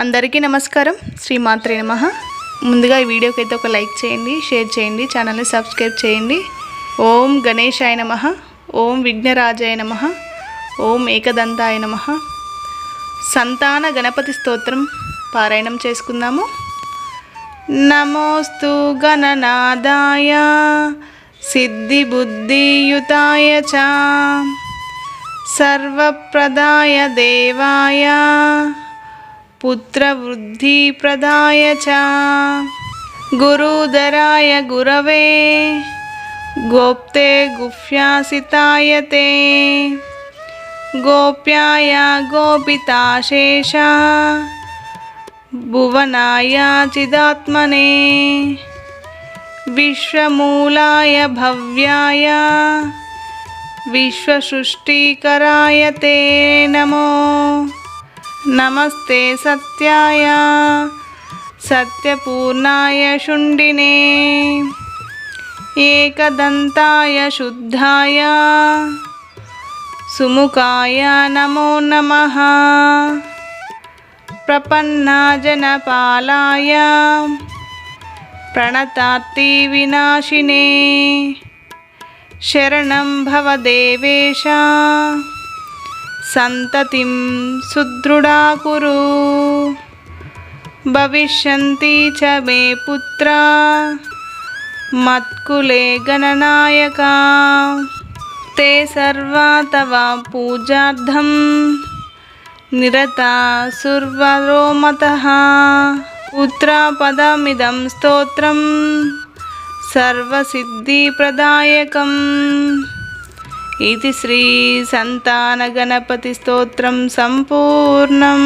అందరికీ నమస్కారం. శ్రీమాత్రే నమ. ముందుగా ఈ వీడియోకి అయితే ఒక లైక్ చేయండి షేర్ చేయండి ఛానల్ని సబ్స్క్రైబ్ చేయండి. ఓం గణేశాయ నమ. ఓం విఘ్నరాజాయ నమ. ఓం ఏకదంతాయ నమ. సంతాన గణపతి స్తోత్రం పారాయణం చేసుకుందాము. నమోస్తు గణనాదాయ సిద్ధిబుద్ధియుతాయ చ. సర్వప్రదాయ దేవాయ. पुत्रवृद्धिप्रदाय च। गुरुदराय गुरवे गोप्ते गुह्यासिताय ते। गोप्याय गोपिताशेष भुवनाय चिदात्मने। विश्वमूलाय भव्याय विश्वसृष्टिकराय ते नमो। नमस्ते सत्याय। सत्यपूर्णाय शुंडिने एकदंताय शुद्धाय। सुमुखाय नमो नमः। प्रपन्ना जनपालाय प्रपन्नाजनपालाय। प्रणतात्तिविनाशिने। शरणं भव देवेश సంతతిం సుదృఢా కురు భవిష్యంతి చ మే పుత్ర. మత్కులే గణనాయక. తే సర్వా తవ పూజార్థం. నిరతా సుర్వరోమత. పుత్రాపదమిదం స్తోత్రం. సర్వసిద్ధిప్రదాయకం. ఇది శ్రీ సంతాన గణపతి స్తోత్రం సంపూర్ణం.